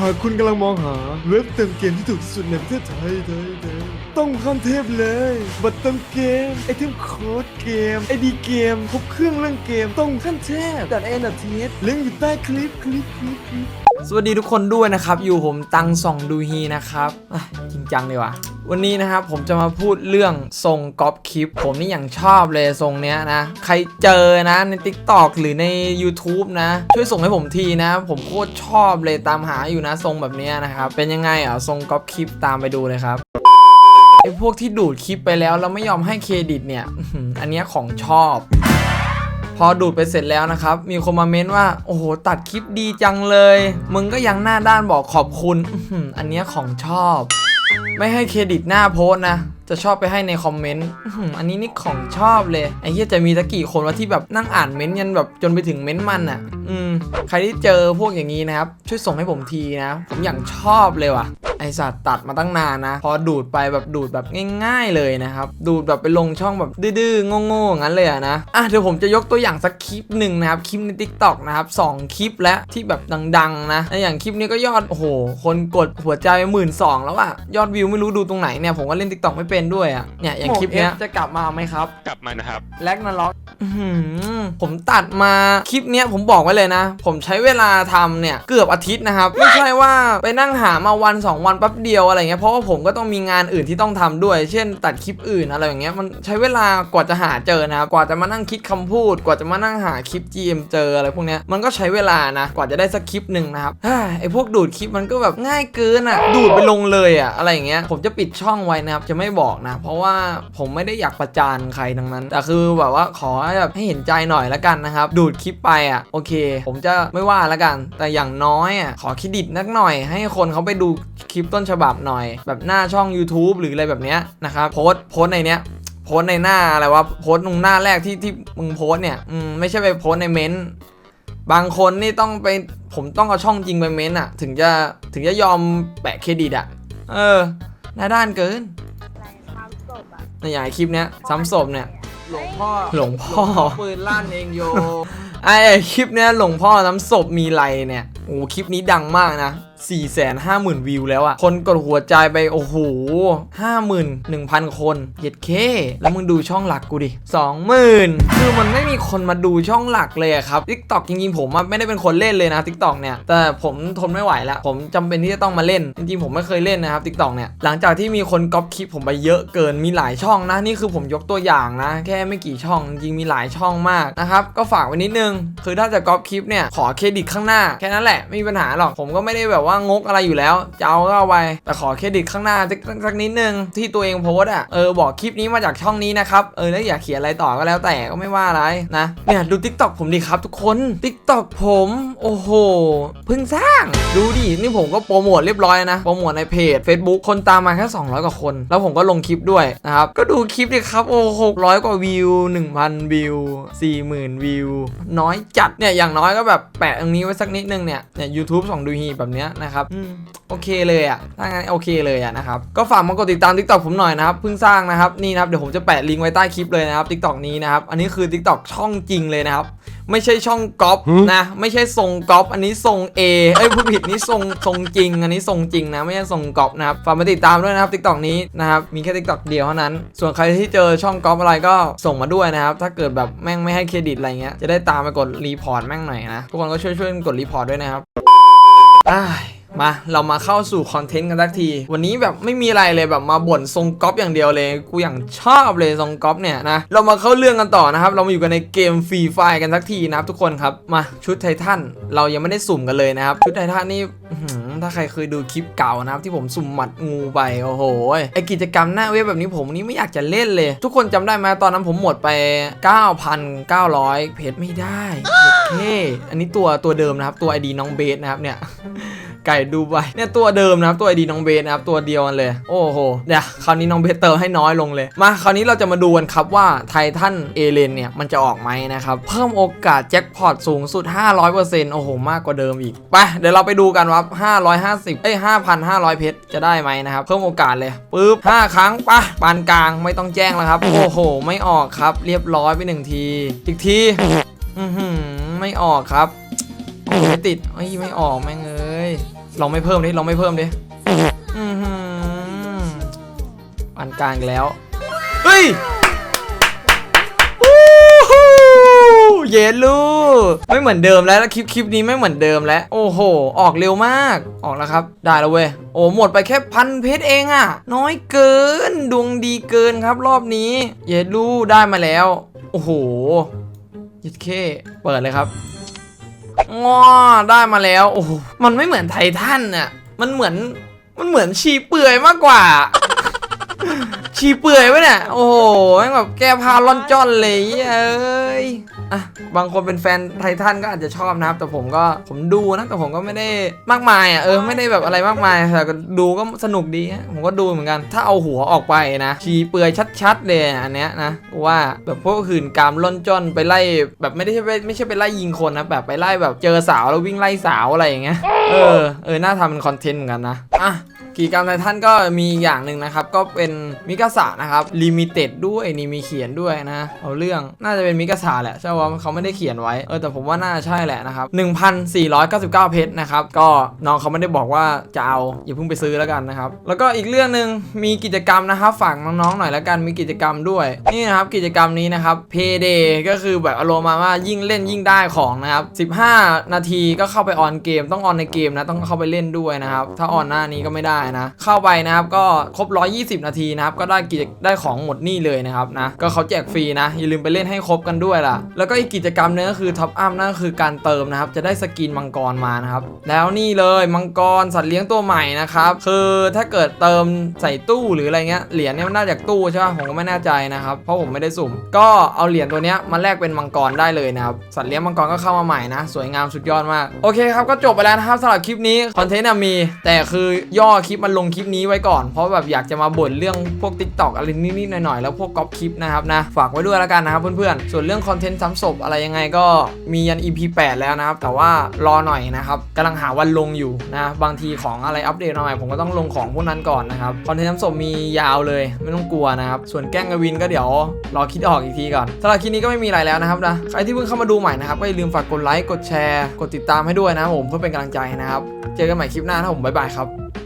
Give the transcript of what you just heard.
หากคุณกำลังมองหาเว็บเติมเกมที่ถูกสุดในประเทศไทยไทยไทยต้องข้ามเทพเลย บัตรเติมเกม ไอเทมโค้ดเกม ไอดีเกม ครบเครื่องเรื่องเกม ต้องขั้นเทพดัดเอ็นดัดเทสลิงก์อยู่ใต้คลิปคลิปคลิปคลิป สวัสดีทุกคนด้วยนะครับ อยู่ผมตังส่องดูฮีนะครับจริงจังเลยว่ะวันนี้นะครับผมจะมาพูดเรื่องทรงก๊อปคลิป ผมนี่อย่างชอบเลยทรงเนี้ยนะ ใครเจอนะใน Tik t o อกหรือใน YouTube นะ ช่วยส่งให้ผมทีนะ ผมโคตรชอบเลยตามหาอยู่นะ ทรงแบบเนี้ยนะครับเป็นยังไงอะทรงก๊อปคลิปตามไปดูเลยครับไอพวกที่ดูดคลิปไปแล้วแล้วไม่ยอมให้เครดิตเนี่ยอันเนี้ยของชอบ พอดูดไปเสร็จแล้วนะครับ มีคนมาเม้นว่า โอ้โห ตัดคลิปดีจังเลย มึงก็ยังหน้าด้านบอกขอบคุณ อันเนี้ยของชอบ ไม่ให้เครดิตหน้าโพสนะ จะชอบไปให้ในคอมเมนต์ อันนี้นี่ของชอบเลย ไอ้เหี้ยจะมีตะกี่คนวะที่แบบนั่งอ่านเม้นต์ยันแบบจนไปถึงเม้นต์มันอะ อืม ใครที่เจอพวกอย่างนี้นะครับ ช่วยส่งให้ผมทีนะ ผมอย่างชอบเลยว่ะ สัตว์ตัดมาตั้งนานนะ พอดูดไปแบบดูดแบบง่าย ๆเลยนะครับ ดูดแบบไปลงช่องแบบดื้อๆโง่ๆงั้นเลยอะนะอะเดี๋ยวผมจะยกตัวอย่างสักคลิปหนึ่งนะครับคลิปใน Tik t o อกนะครับสองคลิปแล้วที่แบบดังๆนะและอย่างคลิปนี้ก็ยอดโอ้โหคนกดหัวใจหมื่นสองแล้วอะยอดวิวไม่รู้ดูตรงไหนเนี่ยผมก็เล่น Tik t o อกไม่เป็นด้วยอะเนี่ยอย่างคลิปเนี้ยจะกลับมาไหมครับกลับมานะครับแลกนาล็อกผมตัดมาคลิปเนี้ยผมบอกไว้เลยนะ ผมใช้เวลาทำเนี่ยเกือบอาทิตย์นะครับไม่ใช่ว่าไปนั่งหามาวัน 2 วันแป๊บเดียวอะไรเงี้ยเพราะว่าผมก็ต้องมีงานอื่นที่ต้องทำด้วย เช่น ตัดคลิปอื่นอะไรอย่างเงี้ยมันใช้เวลากว่าจะหาเจอนะกว่าจะมานั่งคิดคำพูด กว่าจะมานั่งหาคลิป GM เจออะไรพวกเนี้ยมันก็ใช้เวลานะกว่าจะได้สักคลิปหนึ่งนะครับไอพวกดูดคลิปมันก็แบบง่ายเกินอะดูดไปลงเลยอะอะไรอย่างเงี้ยผมจะปิดช่องไว้นะครับจะไม่บอกนะ เพราะว่าผมไม่ได้อยากประจานใครทั้งนั้น แต่คือแบบว่าขอแบบให้เห็นใจหน่อยละกันนะครับดูดคลิปไปอะโอเค ผมจะไม่ว่าละกัน แต่อย่างน้อยอะขอเครดิตนักหน่อย ให้คนเขาไปดูคลิปต้นฉบับหน่อย แบบหน้าช่อง YouTube หรืออะไรแบบเนี้ยนะครับโพสต์โพสต์ในเนี้ยโพสต์ในหน้าอะไรวะโพสต์ตรงหน้าแรกที่ที่มึงโพสต์เนี่ยอืมไม่ใช่ไปโพสต์ในเม้นต์บางคนนี่ต้องไปผมต้องเอาช่องจริงไปเม้นต์อะถึงจะถึงจะยอมแปะเครดิตอะเออหน้าด้านเกินทำศพอะในอย่างไอ้คลิปเนี้ยซ้ำศพเนี่ยหลวงพ่อหลวงพ่อปืนลั่นเองโยไอ้คลิปเนี้ยหลวงพ่อน้ำศพมีไรเนี่ยโอ้คลิปนี้ดังมากนะ4 5 0 0 0 0 วิวแล้วอะคนกดหัวใจไป โอ้โห51,000 คน เย็ดเค แล้วมึงดูช่องหลักกูดิ 20,000 คือมันไม่มีคนมาดูช่องหลักเลยครับ TikTok จริงๆ ผมไม่ได้เป็นคนเล่นเลยนะ TikTok เนี่ย แต่ผมทนไม่ไหวแล้ว ผมจำเป็นที่จะต้องมาเล่น จริงๆ ผมไม่เคยเล่นนะครับ TikTok เนี่ย หลังจากที่มีคนก๊อปคลิปผมไปเยอะเกิน มีหลายช่องนะ นี่คือผมยกตัวอย่างนะ แค่ไม่กี่ช่อง จริงมีหลายช่องมากนะครับ ก็ฝากไว้นิดนึง คือถ้าจะก๊อปคลิปเนี่ย ขอเครดิตข้างหน้า แค่นั้นแหละ ไม่มีปัญหาหรอก ผมก็ไม่ได้แบบว่างกอะไรอยู่แล้วจะเอาก็เอาไปแต่ขอเครดิตข้างหน้าสักนิดนึงที่ตัวเองโพสอะเออบอกคลิปนี้มาจากช่องนี้นะครับเออแล้วอยากเขียนอะไรต่อก็แล้วแต่ก็ไม่ว่าอะไรนะเนี่ยดู TikTok ผมดีครับทุกคน TikTok ผม โอ้โหเพิ่งสร้างดูดินี่ผมก็โปรโมทเรียบร้อยนะโปรโมทในเพจ Facebook คนตามมาแค่200กว่าคน แล้วผมก็ลงคลิปด้วยนะครับก็ดูคลิปดิครับโอ้หกร้อยกว่าวิว 1,000 วิว 40,000 วิว น้อยจัดเนี่ยอย่างน้อยก็แบบแปะตรงนี้ไว้สักนิดนึงเนี่ยเนี่ย YouTube ส่องดูฮีแบบเนี้ยนะครับอืมโอเคเลยอะถ้างั้นโอเคเลยอะนะครับก็ฝากมากดติดตาม TikTok ผมหน่อยนะครับเพิ่งสร้างนะครับนี่นะครับเดี๋ยวผมจะแปะลิงก์ไว้ใต้คลิปเลยนะครับ TikTok นี้นะครับอันนี้คือ TikTok ช่องจริงเลยนะครับไม่ใช่ช่องก๊อปนะไม่ใช่ทรงก๊อปอันนี้ทรง A เอ้ยผู้ผิดนี่ทรงทรงจริง อันนี้ทรงจริงนะไม่ใช่ทรงก๊อปนะครับฝากมาติดตามด้วยนะครับ TikTok นี้นะครับมีแค่ TikTok เดียวเท่านั้น ส่วนใครที่เจอช่องก๊อปอะไรก็ส่งมาด้วยนะครับถ้าเกิดแบบแม่งไม่ให้เครดิตอะไรเงี้ยจะได้ตามไปกดรีพอร์ตแม่งหน่อยนะทุกคนก็ช่วยช่วยๆกดรีพอร์ตด้วยนะครับอ้าย มาเรามาเข้าสู่คอนเทนต์กันสักที วันนี้แบบไม่มีอะไรเลยแบบมาบ่นทรงก๊อปอย่างเดียวเลย กูอย่างชอบเลยทรงก๊อปเนี่ยนะ เรามาเข้าเรื่องกันต่อนะครับ เรามาอยู่กันในเกมฟรีไฟกันสักทีนะครับทุกคนครับ มาชุดไททันเรายังไม่ได้สุ่มกันเลยนะครับ ชุดไททันนี่ถ้าใครเคยดูคลิปเก่านะครับที่ผมสุ่มหมัดงูไปโอ้โหไอกิจกรรมหน้าเว็บแบบนี้ผมนี่ไม่อยากจะเล่นเลย ทุกคนจำได้ไหมตอนนั้นผมหมดไป 9,900 เพชรไม่ได้โอเคอันนี้ตัวตัวเดิมนะครับตัว ID น้องเบสนะครับเนี่ย ไก่ดูไปเนี่ยตัวเดิมนะครับตัวไอดีน้องเบสนะครับตัวเดียวกันเลย โอ้โหเดี๋ยวคราวนี้น้องเบสเติมให้น้อยลงเลย มาคราวนี้เราจะมาดูกันครับว่าไททันเอเลนเนี่ยมันจะออกไหมนะครับเพิ่มโอกาสแจ็คพอตสูงสุด 500%โอ้โห มากกว่าเดิมอีกไปเดี๋ยวเราไปดูกันว่า550เอ้ย5,500 เพชรจะได้ไหมนะครับเพิ่มโอกาสเลยปึ๊บ5ครั้งปะปานกลางไม่ต้องแจ้งแล้วครับ โอ้โห ไม่ออกครับ เรียบร้อยไปหนึ่งที อีกทีอือหือไม่ออกครับไม่ติดเอ้ไม่ออกแม่งเอ้ย ลองไม่เพิ่มดิลองไม่เพิ่มดิอือหือปานกลางแล้ว เฮ้ยเยลูไม่เหมือนเดิมแล้วแล้วคลิปคลิปนี้ไม่เหมือนเดิมแล้ว โอ้โห ออกเร็วมากออกแล้วครับ ได้แล้วเว้ยโอ้หมดไปแค่พันเพชรเองอะน้อยเกินดวงดีเกินครับรอบนี้ เยลูได้มาแล้ว โอ้โหยิดเคเปิดเลยครับ ง้อได้มาแล้ว โอ้มันไม่เหมือนไททันอะมันเหมือน มันเหมือนชีเปื่อยมากกว่า ชีเปื่อยวะเนี่ย โอ้โหแม่งแบบแก้ผ้าล่อนจ้อนเลยเอ้ยอะบางคนเป็นแฟนไททันก็อาจจะชอบนะครับ แต่ผมก็ผมดูนะแต่ผมก็ไม่ได้มากมายอะเออไม่ได้แบบอะไรมากมายแต่ดูก็สนุกดีฮะผมก็ดูเหมือนกัน ถ้าเอาหัวออกไปนะชีเปื่อยชัดๆเลยอันเนี้ยนะว่าแบบพวกหื่นกามล่อนจ้อนไปไล่แบบไม่ได้ใช่ไปไม่ใช่ไปไล่ยิงคนนะแบบไปไล่แบบเจอสาวแล้ววิ่งไล่สาวอะไรอย่างเงี้ยเออเออน่าทำเป็นคอนเทนต์เหมือนกันนะอะ กิจกรรมไททันก็มีอย่างหนึ่งนะครับ ก็เป็นมิกาสะนะครับลิมิเต็ดด้วยนี่มีเขียนด้วยนะเอาเรื่องน่าจะเป็นมิกาสะแหละใช่ว่าเขาไม่ได้เขียนไว้เออแต่ผมว่าน่าใช่แหละนะครับ1,499 เพชรนะครับก็น้องเขาไม่ได้บอกว่าจะเอาอย่าเพิ่งไปซื้อแล้วกันนะครับแล้วก็อีกเรื่องหนึ่งมีกิจกรรมนะครับฝากน้องๆหน่อยแล้วกันมีกิจกรรมด้วยนี่นะครับกิจกรรมนี้นะครับ Payday ก็คือแบบอารมณ์มาว่ายิ่งเล่นยิ่งได้ของนะครับ 15 นาทีก็เข้าไปออนเกม ต้องออนในเกมนะต้องเข้าไปเล่นด้วยนะครับถ้าออนหน้านี้ก็ไม่ได้นะ เข้าไปนะครับก็ครบ 120 นาทีนะครับก็ได้กิจได้ของหมดนี่เลยนะครับนะก็เขาแจกฟรีนะอย่าลืมไปเล่นให้ครบกันด้วยล่ะ แล้วก็อีกกิจกรรมนึงก็คือท็อปอัพนั่นก็คือการเติมนะครับจะได้สกินมังกรมานะครับแล้วนี่เลยมังกรสัตว์เลี้ยงตัวใหม่นะครับคือถ้าเกิดเติมใส่ตู้หรืออะไรเงี้ยเหรียญเนี่ยมันน่าจากตู้ใช่ป่ะผมก็ไม่แน่ใจนะครับเพราะผมไม่ได้สุ่ม ก็เอาเหรียญตัวเนี้ยมาแลกเป็นมังกรได้เลยนะครับสัตว์เลี้ยงมังกรก็เข้ามาใหม่นะ สวยงามสุดยอดมากโอเคครับก็จบไปแล้วนะครับสำหรับคลิปนี้คอนเทนต์มี แต่คือย่อคลิปมันลงคลิปนี้ไว้ก่อน เพราะแบบอยากจะมาบ่นเรื่องพวก t ิ k t o k อะไรนิดๆหน่อยๆแล้วพวกก๊อปคลิปนะครับนะฝากไว้ด้วยแล้วกันนะครับเพื่อนๆส่วนเรื่องคอนเทนต์ซ้ำศพอะไรยังไงก็มียัน EP 8 แล้วนะครับ แต่ว่ารอหน่อยนะครับกำลังหาวันลงอยู่นะบางทีของอะไรอัปเดตมาใหม่ผมก็ต้องลงของพวกนั้นก่อนนะครับคอนเทนต์ซ้ำศพมียาวเลยไม่ต้องกลัวนะครับส่วนแกล้งกวินก็เดี๋ยวรอคิดออกอีกทีก่อนสำหรับคลิปนี้ก็ไม่มีอะไรแล้วนะครับนะใครที่เพิ่งเข้ามาดูใหม่นะครับก็อย่าลืมฝากกดไลค์กดแชร์กดติดตามให้ด้วยนะครับผมเพื่อเป็นกำลังใจนะครับเจอกันใหม่คลิปหน้านะผมบ๊ายบายครับ